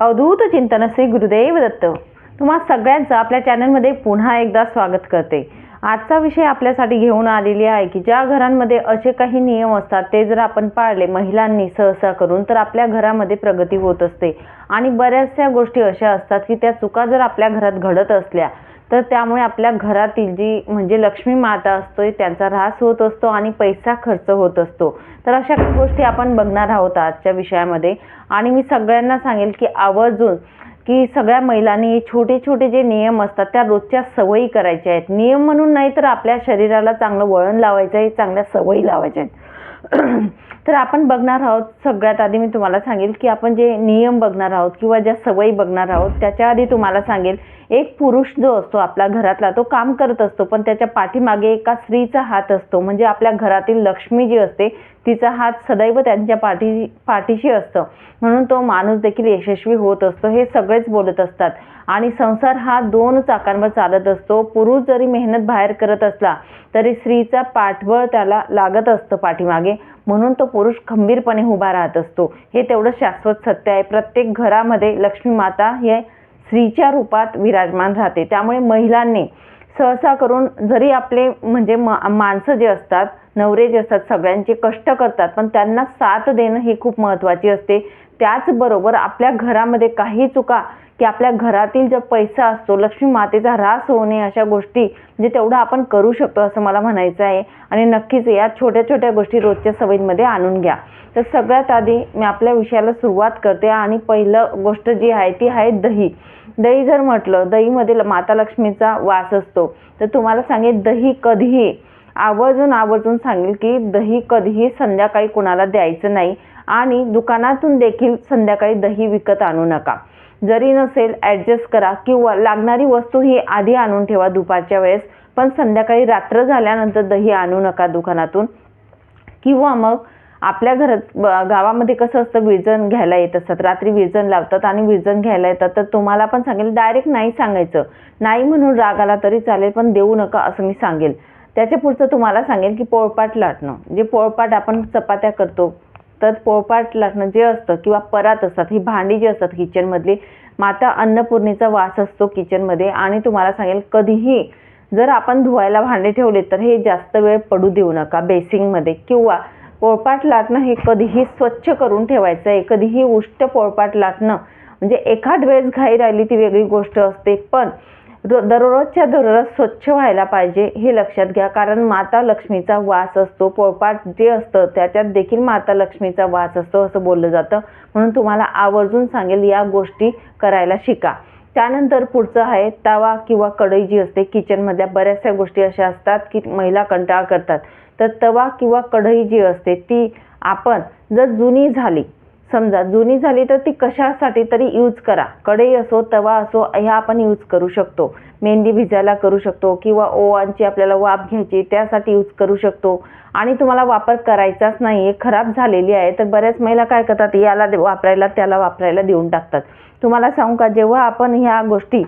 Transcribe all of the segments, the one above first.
अवधूत चिंतन श्री गुरुदेव दत्त. तुम्हा सगळ्यांचं आपल्या चॅनलमध्ये पुन्हा एकदा स्वागत करते. आजचा विषय आपल्यासाठी घेऊन आलेली आहे की ज्या घरांमध्ये असे काही नियम असतात ते जर आपण पाळले महिलांनी सहसा करून तर आपल्या घरामध्ये प्रगती होत असते. आणि बऱ्याचशा गोष्टी अशा असतात की त्या चुका जर आपल्या घरात घडत असल्या तर त्यामुळे आपल्या घरातील जी म्हणजे लक्ष्मी माता असतो त्यांचा ऱ्हास होत असतो आणि पैसा खर्च होत असतो. तर अशा काही गोष्टी आपण बघणार आहोत आजच्या विषयामध्ये. आणि मी सगळ्यांना सांगेल की आवर्जून की सगळ्या महिलांनी छोटे छोटे जे नियम असतात त्या रोजच्या सवयी करायच्या आहेत. नियम म्हणून नाही तर आपल्या शरीराला चांगलं वळण लावायचं आहे चांगल्या सवयी लावायच्या आहेत. तर आपण बघणार आहोत सगळ्यात आधी मी तुम्हाला सांगेल की आपण जे नियम बघणार आहोत किंवा ज्या सवयी बघणार आहोत त्याच्या आधी तुम्हाला सांगेल एक पुरुष जो असतो आपल्या घरातला तो काम करत असतो पण त्याच्या पाठीमागे एका स्त्रीचा हात असतो. म्हणजे आपल्या घरातील लक्ष्मी जी असते तिचा हात सदैव त्यांच्या पाठी पाठीशी असतं. म्हणून तो माणूस देखील यशस्वी होत असतो हे सगळेच बोलत असतात. आणि संसार हा दोन चाकांवर चालत असतो. पुरुष जरी मेहनत बाहेर करत असला तरी स्त्रीचा पाठबळ त्याला लागत असतं पाठीमागे. म्हणून तो पुरुष खंबीरपणे उभा राहत असतो. हे तेवढं शाश्वत सत्य आहे. प्रत्येक घरामध्ये लक्ष्मी माता हे स्त्रीच्या रूपात विराजमान राहते. त्यामुळे महिलांनी सहसा करून जरी आपले म्हणजे म माणसं जे असतात नवरे जे असतात सगळ्यांचे कष्ट करतात पण त्यांना साथ देणं ही खूप महत्त्वाची असते. त्याचबरोबर आपल्या घरामध्ये काही चुका की आपल्या घरातील जो पैसा असतो लक्ष्मी मातेचा ऱ्हास होणे अशा गोष्टी म्हणजे तेवढं आपण करू शकतो असं मला म्हणायचं आहे. आणि नक्कीच या छोट्या छोट्या गोष्टी रोजच्या सवयींमध्ये आणून घ्या. तर सगळ्यात आधी मी आपल्या विषयाला सुरुवात करते आणि पहिलं गोष्ट जी आहे ती आहे दही. दही जर म्हटलं दहीमध्ये माता लक्ष्मीचा वास असतो. तर तुम्हाला सांगेल दही कधीही आवर्जून आवर्जून सांगेल की दही कधीही संध्याकाळी कुणाला द्यायचं नाही. आणि दुकानातून देखील संध्याकाळी दही विकत आणू नका. जरी नसेल ॲडजस्ट करा किंवा लागणारी वस्तू ही आधी आणून ठेवा दुपारच्या वेळेस पण संध्याकाळी रात्र झाल्यानंतर दही आणू नका दुकानातून. किंवा मग आपल्या घरात गावामध्ये कसं असतं विजन घ्यायला येत असतात. रात्री विजन लावतात आणि विजन घ्यायला येतात. तर तुम्हाला पण सांगेल डायरेक्ट नाही सांगायचं. नाही म्हणून राग आला तरी चालेल पण देऊ नका असं मी सांगेल. त्याच्या पुढचं तुम्हाला सांगेल की पोळपाट लाटणं. जे पोळपाट आपण चपात्या करतो तर पोळपाट लाटणं जे असतं किंवा परात असतात ही भांडी जी असतात किचनमधली माता अन्नपूर्णेचा वास असतो किचनमध्ये. आणि तुम्हाला सांगेल कधीही जर आपण धुवायला भांडे ठेवले तर हे जास्त वेळ पडू देऊ नका. बेसिंगमध्ये किंवा पोळपाट लाटणं हे कधीही स्वच्छ करून ठेवायचं आहे. कधीही उष्ट पोळपाट लाटणं म्हणजे एखाद वेळेस घाई राहिली ती वेगळी गोष्ट असते. पण दररोजच्या दररोज स्वच्छ व्हायला पाहिजे हे लक्षात घ्या. कारण माता लक्ष्मीचा वास असतो पोळपाट जे असतं त्याच्यात देखील माता लक्ष्मीचा वास असतो असं बोललं जातं. म्हणून तुम्हाला आवर्जून सांगेल या गोष्टी करायला शिका. त्यानंतर पुढचं आहे तवा किंवा कढई जी असते किचनमधल्या बऱ्याचशा गोष्टी अशा असतात की महिला कंटाळ करतात. तर तवा किंवा कढई जी असते ती आपण जर जुनी झाली समजा जुनी झाली तर ती कशासाठी तरी यूज करा. कढई असो तवा असो ह्या आपण यूज करू शकतो. मेहंदी भिजायला करू शकतो किंवा ओवांची आपल्याला वाफ घ्यायची त्यासाठी यूज करू शकतो. आणि तुम्हाला वापर करायचाच नाही आहे खराब झालेली आहे तर बऱ्याच महिला काय करतात? याला वापरायला त्याला वापरायला देऊन टाकतात. तुम्हाला सांगू का जेव्हा आपण ह्या गोष्टी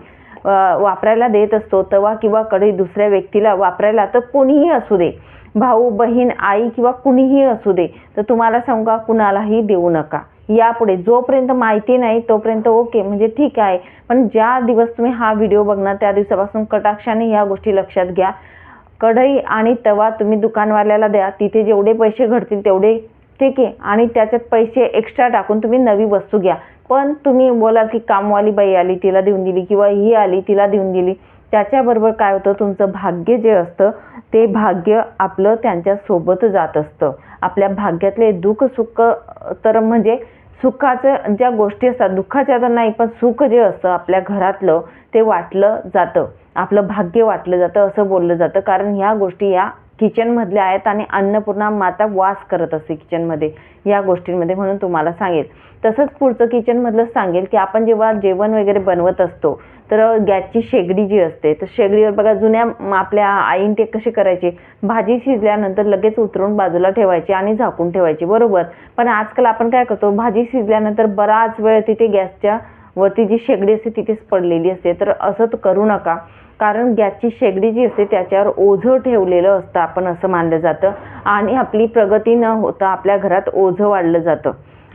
वापरायला देत असतो तवा किंवा कढई दुसऱ्या व्यक्तीला वापरायला तर कोणीही असू दे. भाऊ बहीण आई किंवा कुणीही असू दे तर तुम्हाला सांगू कुणालाही देऊ नका. यापुढे जोपर्यंत माहिती नाही तोपर्यंत ओके म्हणजे ठीक आहे. पण ज्या दिवस तुम्ही हा व्हिडिओ बघणार त्या दिवसापासून कटाक्षाने ह्या गोष्टी लक्षात घ्या. कढई आणि तवा तुम्ही दुकानवाल्याला द्या तिथे जेवढे पैसे घडतील तेवढे ठीक आहे. आणि त्याच्यात पैसे एक्स्ट्रा टाकून तुम्ही नवी वस्तू घ्या. पण तुम्ही बोला की कामवाली बाई आली तिला देऊन दिली किंवा ही आली तिला देऊन दिली. त्याच्याबरोबर काय होतं? तुमचं भाग्य जे असतं ते भाग्य आपलं त्यांच्यासोबत जात असतं. आपल्या भाग्यातले दुःख सुख तर म्हणजे सुखाचं ज्या गोष्टी असतात दुःखाच्या तर नाही पण सुख जे असतं आपल्या घरातलं ते वाटलं जातं. आपलं भाग्य वाटलं जातं असं बोललं जातं. कारण ह्या गोष्टी या किचनमधल्या आहेत आणि अन्नपूर्णा माता वास करत असते किचनमध्ये या गोष्टींमध्ये म्हणून तुम्हाला सांगेल. तसंच पुढचं किचनमधलं सांगेल की आपण जेव्हा जेवण वगैरे बनवत असतो तर गॅसची शेगडी जी असते तर शेगडीवर बघा जुन्या आपल्या आईन ते कसे करायचे? भाजी शिजल्यानंतर लगेच उतरून बाजूला ठेवायची आणि झाकून ठेवायची बरोबर? पण आजकाल आपण काय करतो भाजी शिजल्यानंतर बराच वेळ तिथे गॅसच्या वरती जी शेगडी असते तिथेच पडलेली असते. तर असं करू नका कारण गॅसची शेगडी जी असते त्याच्यावर ओझं ठेवलेलं असतं आपण असं मानलं जातं. आणि आपली प्रगती न होता आपल्या घरात ओझं वाढलं जातं.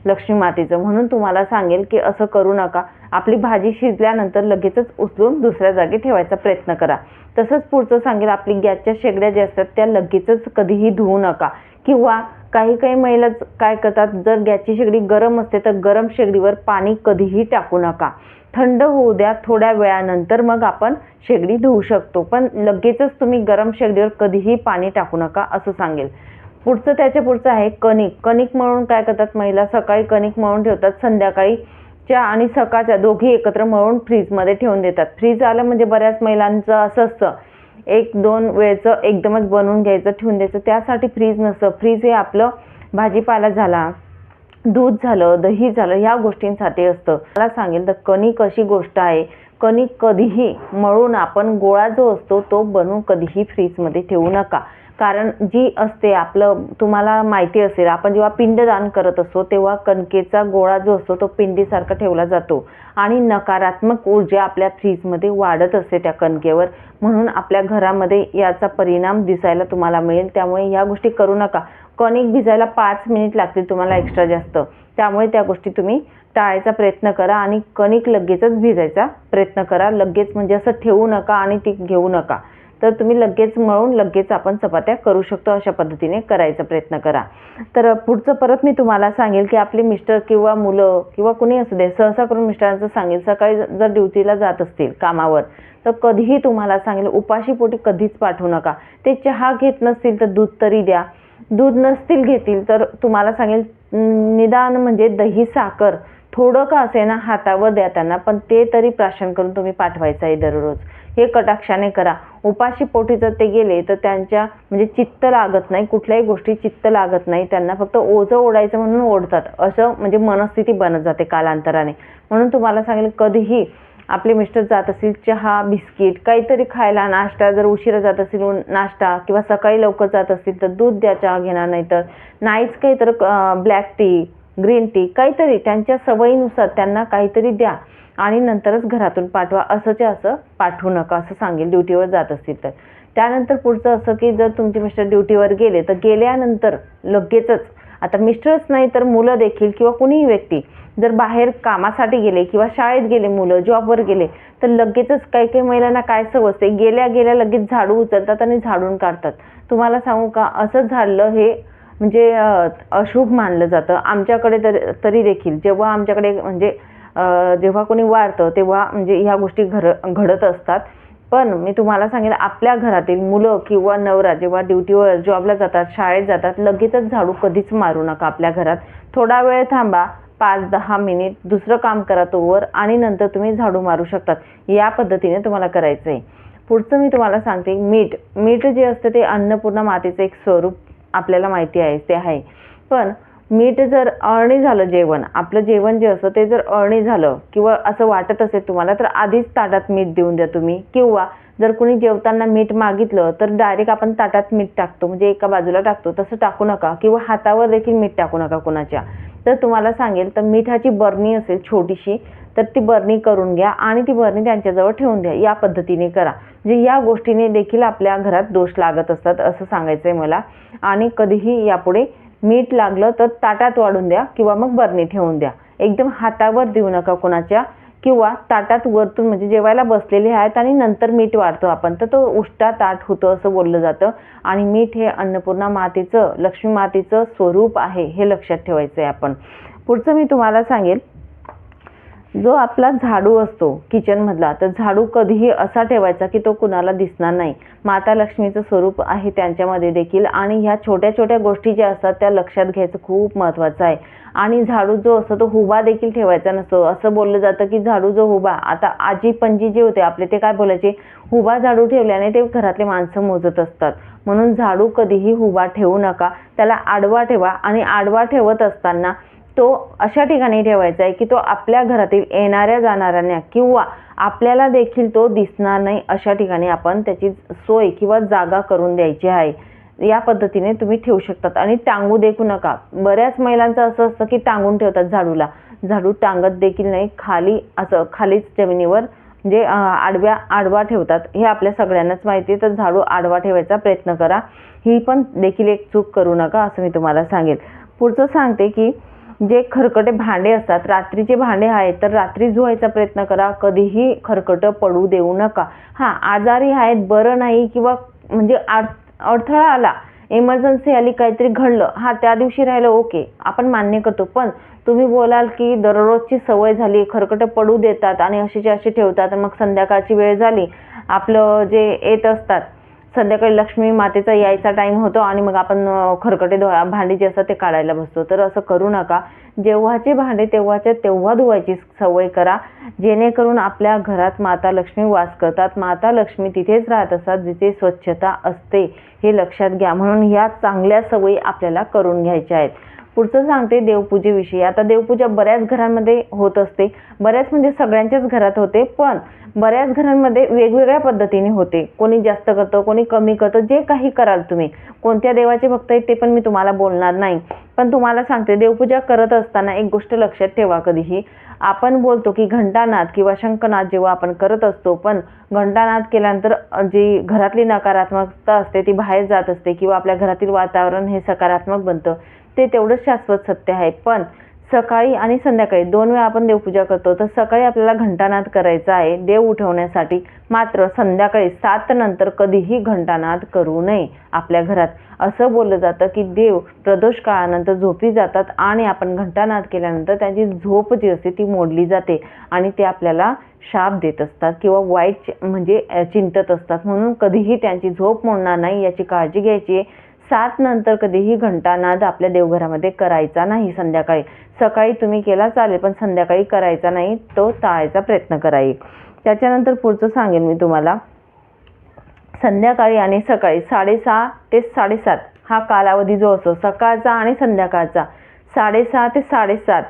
लक्ष्मी मातेचं. म्हणून तुम्हाला सांगेल की असं करू नका. आपली भाजी शिजल्यानंतर लगेचच उचलून दुसऱ्या जागी ठेवायचा प्रयत्न करा. तसंच पुढचं सांगेल आपली गॅसच्या शेगड्या ज्या असतात त्या लगेचच कधीही धुवू नका. किंवा काही काही महिला काय करतात जर गॅसची शेगडी गरम असते तर गरम शेगडीवर पाणी कधीही टाकू नका. थंड होऊ द्या थोड्या वेळानंतर मग आपण शेगडी धुवू शकतो. पण लगेचच तुम्ही गरम शेगडीवर कधीही पाणी टाकू नका असं सांगेल. पुढचं त्याच्या पुढचं आहे कणिक. कणिक मळून काय करतात महिला? सकाळी कणिक मळून ठेवतात संध्याकाळी च्या आणि सकाळच्या दोघी एकत्र मळून फ्रीजमध्ये ठेवून देतात. फ्रीज आलं म्हणजे बऱ्याच महिलांचं असं असतं एक दोन वेळचं एकदमच बनवून घ्यायचं ठेवून द्यायचं. त्यासाठी फ्रीज नसतं. फ्रीज हे आपलं भाजीपाला झाला दूध झालं दही झालं ह्या गोष्टींसाठी असतं. मला सांगेल तर कणिक अशी गोष्ट आहे कणिक कधीही मळून आपण गोळा जो असतो तो बनवून कधीही फ्रीजमध्ये ठेवू नका. कारण जी असते आपलं तुम्हाला माहिती असेल आपण जेव्हा पिंडदान करत असतो तेव्हा कणकेचा गोळा जो असतो तो पिंडीसारखा ठेवला जातो. आणि नकारात्मक ऊर्जा आपल्या फ्रीजमध्ये वाढत असते त्या कणकेवर. म्हणून आपल्या घरामध्ये याचा परिणाम दिसायला तुम्हाला मिळेल. त्यामुळे ह्या गोष्टी करू नका. कणिक भिजायला पाच मिनिट लागतील तुम्हाला एक्स्ट्रा जास्त. त्यामुळे त्या गोष्टी तुम्ही टाळायचा प्रयत्न करा आणि कणिक लगेचच भिजायचा प्रयत्न करा. लगेच म्हणजे असं ठेवू नका आणि ती घेऊ नका. तर तुम्ही लगेच मळून लगेच आपण चपात्या करू शकतो अशा पद्धतीने करायचा प्रयत्न करा. तर पुढचं परत मी तुम्हाला सांगेल की आपले मिस्टर किंवा मुलं किंवा कुणी असू दे सहसा करून मिस्टरांचं सांगेल सकाळी जर ड्युटीला जात असतील कामावर तर कधीही तुम्हाला सांगेल उपाशीपोटी कधीच पाठवू नका. ते चहा घेत नसतील तर दूध तरी द्या. दूध नसतील घेतील तर तुम्हाला सांगेल निदान म्हणजे दही साखर थोडं का असे ना हातावर द्या त्यांना पण ते तरी प्राशन करून तुम्ही पाठवायचं आहे दररोज. हे कटाक्षाने करा. उपाशी पोटी जर ते गेले तर त्यांच्या म्हणजे चित्त लागत नाही कुठल्याही गोष्टी चित्त लागत नाही. त्यांना फक्त ओझं ओढायचं म्हणून ओढतात. असं म्हणजे मनस्थिती बनत जाते कालांतराने. म्हणून तुम्हाला सांगेल कधीही आपले मिस्टर जात असतील चहा बिस्किट काहीतरी खायला नाश्ता जर उशिरा जात असेल नाश्ता किंवा सकाळी लवकर जात असतील तर दूध द्या चहा घेणार नाही तर. नाहीच काही तर ब्लॅक टी ग्रीन टी काहीतरी त्यांच्या सवयीनुसार त्यांना काहीतरी द्या. आणि नंतरच घरातून पाठवा. असंच्या असं पाठवू नका असं सांगेल. ड्युटीवर जात असतील तर. त्यानंतर पुढचं असं की जर तुमचे मिस्टर ड्युटीवर गेले तर गेल्यानंतर लगेचच आता मिस्टरच नाही तर मुलं देखील किंवा कुणीही व्यक्ती जर बाहेर कामासाठी गेले किंवा शाळेत गेले मुलं जॉबवर गेले तर लगेचच काही काही महिलांना काय समजते? गेल्या गेल्या लगेच झाडू उचलतात आणि झाडून काढतात. तुम्हाला सांगू का? असं झालं हे म्हणजे अशुभ मानलं जातं. आमच्याकडे तर तरी देखील जेव्हा आमच्याकडे म्हणजे जेव्हा कोणी वाढतं तेव्हा म्हणजे ह्या गोष्टी घर घडत असतात. पण मी तुम्हाला सांगेन आपल्या घरातील मुलं किंवा नवरा जेव्हा ड्युटीवर जॉबला जातात शाळेत जातात लगेचच झाडू कधीच मारू नका आपल्या घरात. थोडा वेळ थांबा पाच दहा मिनिट दुसरं काम करा तोवर आणि नंतर तुम्ही झाडू मारू शकतात. या पद्धतीने तुम्हाला करायचं आहे पुढचं मी तुम्हाला सांगते मीठ. मीठ जे असतं ते अन्नपूर्णा मातेचं एक स्वरूप आपल्याला माहिती आहे ते आहे. पण मीठ जर अळणी झालं जेवण आपलं जेवण जे असतं ते जर अळणी झालं किंवा असं वाटत असेल तुम्हाला तर आधीच ताटात मीठ देऊन द्या तुम्ही. किंवा जर कुणी जेवताना मीठ मागितलं तर डायरेक्ट आपण ताटात मीठ टाकतो. म्हणजे एका बाजूला टाकतो. तसं टाकू नका. किंवा हातावर देखील मीठ टाकू नका कुणाच्या. तर तुम्हाला सांगेल तर मिठाची बरणी असेल छोटीशी तर ती बरणी करून घ्या आणि ती बरणी त्यांच्याजवळ ठेवून द्या. या पद्धतीने करा. म्हणजे या गोष्टीने देखील आपल्या घरात दोष लागत असतात असं सांगायचं आहे मला. आणि कधीही यापुढे मीठ लागलं तर ताटात वाढून द्या किंवा मग बरणी ठेवून द्या. एकदम हातावर देऊ नका कोणाच्या किंवा ताटात वरतून म्हणजे जेवायला बसलेले आहेत आणि नंतर मीठ वाढतो आपण. तर तो उष्टा ताट होतं असं बोललं जातं. आणि मीठ हे अन्नपूर्णा मातेचं लक्ष्मी मातेचं स्वरूप आहे हे लक्षात ठेवायचं आहे आपण. पुढचं मी तुम्हाला सांगेल जो आपला झाडू असतो किचनमधला तर झाडू कधीही असा ठेवायचा की तो कुणाला दिसणार नाही. माता लक्ष्मीचं स्वरूप आहे त्यांच्यामध्ये देखील आणि ह्या छोट्या छोट्या गोष्टी ज्या असतात त्या लक्षात घ्यायचं खूप महत्त्वाचं आहे. आणि झाडू जो असतो तो हुबा देखील ठेवायचा नसतो. असं बोललं जातं की झाडू जो हुबा आता आजी पणजी जे होते आपले ते काय बोलायचे? हुबा झाडू ठेवल्याने ते घरातले माणसं मोजत असतात. म्हणून झाडू कधीही हुबा ठेवू नका. त्याला आडवा ठेवा आणि आडवा ठेवत असताना तो अशा ठिकाणी ठेवायचा आहे की तो आपल्या घरातील येणाऱ्या जाणाऱ्यांना किंवा आपल्याला देखील तो दिसणार नाही अशा ठिकाणी आपण त्याची सोय किंवा जागा करून द्यायची आहे. या पद्धतीने तुम्ही ठेवू शकतात. आणि टांगू देखू नका. बऱ्याच महिलांचं असं असतं की टांगून ठेवतात झाडूला. झाडू टांगत देखील नाही. खाली असं खालीच जमिनीवर म्हणजे आडव्या आडवा ठेवतात. हे आपल्या सगळ्यांनाच माहिती आहे. तर झाडू आडवा ठेवायचा प्रयत्न करा. ही पण देखील एक चूक करू नका असं मी तुम्हाला सांगेल. पुढचं सांगते की जे खरकटे भांडे असतात रात्रीचे भांडे आहेत तर रात्री धुवायचा प्रयत्न करा. कधीही खरकटं पडू देऊ नका. हां आजारी आहेत बरं नाही किंवा म्हणजे आड अडथळा आला इमर्जन्सी आली काहीतरी घडलं हां त्या दिवशी राहिलं ओके आपण मान्य करतो. पण तुम्ही बोलाल की दररोजची सवय झाली खरकटं पडू देतात आणि अशीचे असे ठेवतात मग संध्याकाळची वेळ झाली आपलं जे येत असतात संध्याकाळी लक्ष्मी मातेचा यायचा टाईम होतो आणि मग आपण खरकटे धुवा भांडी जे असतात ते काढायला बसतो. तर असं करू नका. जेव्हाचे भांडे तेव्हाच्या तेव्हा धुवायची सवय करा. जेणेकरून आपल्या घरात माता लक्ष्मी वास करतात. माता लक्ष्मी तिथेच राहत असतात जिथे स्वच्छता असते हे लक्षात घ्या. म्हणून ह्या चांगल्या सवयी आपल्याला करून घ्यायच्या आहेत. पुढचं सांगते देवपूजेविषयी. आता देवपूजा बऱ्याच घरांमध्ये होत असते. बऱ्याच म्हणजे सगळ्यांच्याच घरात होते पण बऱ्याच घरांमध्ये वेगवेगळ्या पद्धतीने होते. कोणी जास्त करतं कोणी कमी करतं जे काही कराल तुम्ही. कोणत्या देवाचे भक्त आहेत ते पण मी तुम्हाला बोलणार नाही. पण तुम्हाला सांगते देवपूजा करत असताना एक गोष्ट लक्षात ठेवा कधीही. आपण बोलतो की घंटानाद किंवा शंखनाद जेव्हा आपण करत असतो पण घंटानाद केल्यानंतर जी घरातली नकारात्मकता असते ती बाहेर जात असते किंवा आपल्या घरातील वातावरण हे सकारात्मक बनतं ते तेवढंच शाश्वत सत्य आहे. पण सकाळी आणि संध्याकाळी दोन वेळा आपण देवपूजा करतो तर सकाळी आपल्याला घंटानाद करायचा आहे देव उठवण्यासाठी. मात्र संध्याकाळी सात नंतर कधीही घंटानाद करू नये आपल्या घरात. असं बोललं जातं की देव प्रदोष काळानंतर झोपी जातात आणि आपण घंटानाद केल्यानंतर त्यांची झोप जी असते ती मोडली जाते आणि ते आपल्याला शाप देत असतात किंवा वाईट चि- म्हणजे चिंतत असतात. म्हणून कधीही त्यांची झोप मोडणार नाही याची काळजी घ्यायची आहे. सात नंतर कधीही घंटानाद आपल्या देवघरामध्ये करायचा नाही संध्याकाळी. सकाळी तुम्ही केला चालेल पण संध्याकाळी करायचा नाही तो टाळायचा प्रयत्न कराईल त्याच्यानंतर पुढचं सांगेन मी तुम्हाला. संध्याकाळी आणि सकाळी साडेसहा ते साडेसात हा कालावधी जो असतो सकाळचा आणि संध्याकाळचा साडेसहा ते साडेसात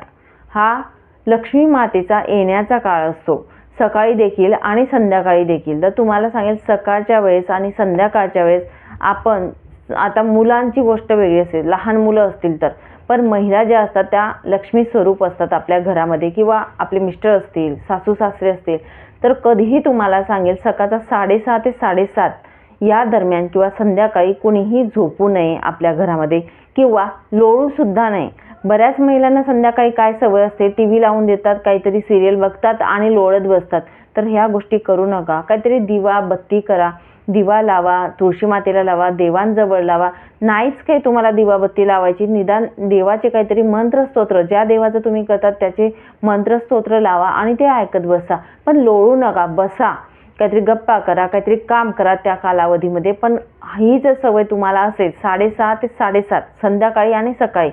हा लक्ष्मी मातेचा येण्याचा काळ असतो. सकाळी देखील आणि संध्याकाळी देखील. तर तुम्हाला सांगेल सकाळच्या वेळेस आणि संध्याकाळच्या वेळेस आपण आता मुलांची गोष्ट वेगळी असेल लहान मुलं असतील तर. पण महिला ज्या असतात त्या लक्ष्मी स्वरूप असतात आपल्या घरामध्ये किंवा आपले मिस्टर असतील सासू सासरे असतील तर कधीही तुम्हाला सांगेल सकाळचा साडेसहा ते साडेसात या दरम्यान किंवा संध्याकाळी कुणीही झोपू नये आपल्या घरामध्ये किंवा लोळूसुद्धा नाही बऱ्याच महिलांना संध्याकाळी काय सवय असते टी व्ही लावून देतात काहीतरी सिरियल बघतात आणि लोळत बसतात. तर ह्या गोष्टी करू नका. काहीतरी दिवा बत्ती करा. दिवा लावा तुळशी मातेला लावा देवांजवळ लावा. नाहीच काही तुम्हाला दिवाबत्ती लावायची. निदान देवाचे काहीतरी मंत्रस्तोत्र ज्या देवाचं तुम्ही करतात त्याचे मंत्रस्तोत्र लावा आणि ते ऐकत बसा. पण लोळू नका बसा. काहीतरी गप्पा करा काहीतरी काम करा त्या कालावधीमध्ये. पण ही जर सवय तुम्हाला असेल साडेसहा ते साडेसात संध्याकाळी आणि सकाळी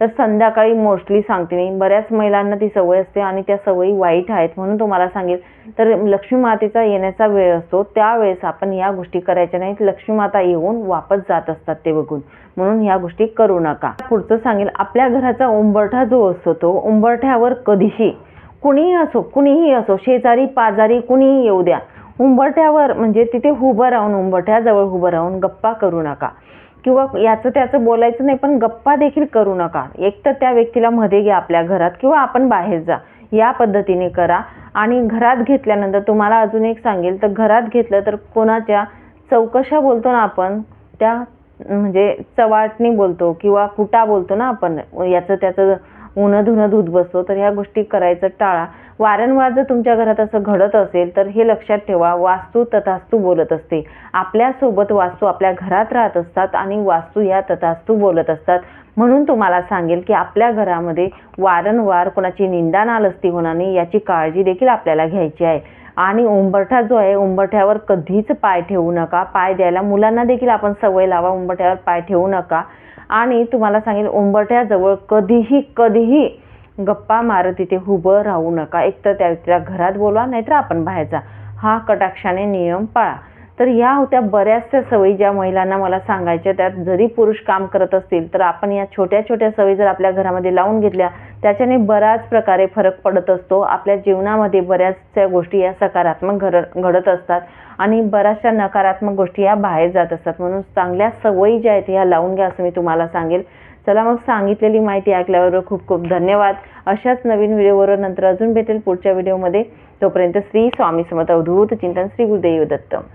तर संध्याकाळी मोस्टली सांगते मी. बऱ्याच महिलांना ती सवय असते आणि त्या सवयी वाईट आहेत म्हणून तुम्हाला सांगेल. तर लक्ष्मी मातेचा येण्याचा वेळ असतो. त्यावेळेस आपण या गोष्टी करायच्या नाहीत. लक्ष्मी माता येऊन वापस जात असतात ते बघून. म्हणून ह्या गोष्टी करू नका. पुढचं सांगेल आपल्या घराचा उंबरठा जो असतो तो उंबरठ्यावर कधीशी कुणीही असो कुणीही असो शेजारी पाजारी कुणीही येऊ द्या. उंबरठ्यावर म्हणजे तिथे उभं राहून उंबरठ्याजवळ उभं राहून गप्पा करू नका. किंवा याचं त्याचं बोलायचं नाही पण गप्पा देखील करू नका. एक तर त्या व्यक्तीला मध्ये घ्या आपल्या घरात किंवा आपण बाहेर जा. या पद्धतीने करा. आणि घरात घेतल्यानंतर तुम्हाला अजून एक सांगेल तर घरात घेतलं तर कोणाच्या चौकशा बोलतो ना आपण त्या म्हणजे चवाटणी बोलतो किंवा कुटा बोलतो ना आपण याचं त्याचं उन्हं धुणं धुत बसतो तर ह्या गोष्टी करायचं टाळा. वारंवार जर तुमच्या घरात असं घडत असेल तर हे लक्षात ठेवा वास्तू तथास्तू बोलत असते. आपल्यासोबत वास्तू आपल्या घरात राहत असतात आणि वास्तू या तथास्तू बोलत असतात. म्हणून तुम्हाला सांगेल की आपल्या घरामध्ये वारंवार कोणाची निंदा नालस्ती होणार नाही याची काळजी देखील आपल्याला घ्यायची आहे. आणि उंबरठा जो आहे उंबरठ्यावर कधीच पाय ठेवू नका. पाय द्यायला मुलांना देखील आपण सवय लावा उंबरठ्यावर पाय ठेवू नका. आणि तुम्हाला सांगेल उंबरठ्याजवळ कधीही कधीही गप्पा मारत तिथे उभं राहू नका. एकतर त्या व्यक्तीला घरात बोलवा नाहीतर आपण बाहेर जा. हा कटाक्षाने नियम पाळा. तर ह्या होत्या बऱ्याचशा सवयी ज्या महिलांना मला सांगायच्या. त्यात जरी पुरुष काम करत असतील तर आपण या छोट्या छोट्या सवयी जर आपल्या घरामध्ये लावून घेतल्या त्याच्याने बऱ्याच प्रकारे फरक पडत असतो. आपल्या जीवनामध्ये बऱ्याचशा गोष्टी या सकारात्मक घर घडत असतात आणि बऱ्याचशा नकारात्मक गोष्टी या बाहेर जात असतात. म्हणून चांगल्या सवयी ज्या आहेत ह्या लावून घ्या असं मी तुम्हाला सांगेल. चला मग सांगितलेली माहिती ऐकल्यावर खूप खूप धन्यवाद. अशाच नवीन व्हिडिओवर नंतर अजून भेटेल पुढच्या व्हिडिओमध्ये. तोपर्यंत श्री स्वामी समर्थ अवधूत चिंतन श्री गुरुदेव दत्त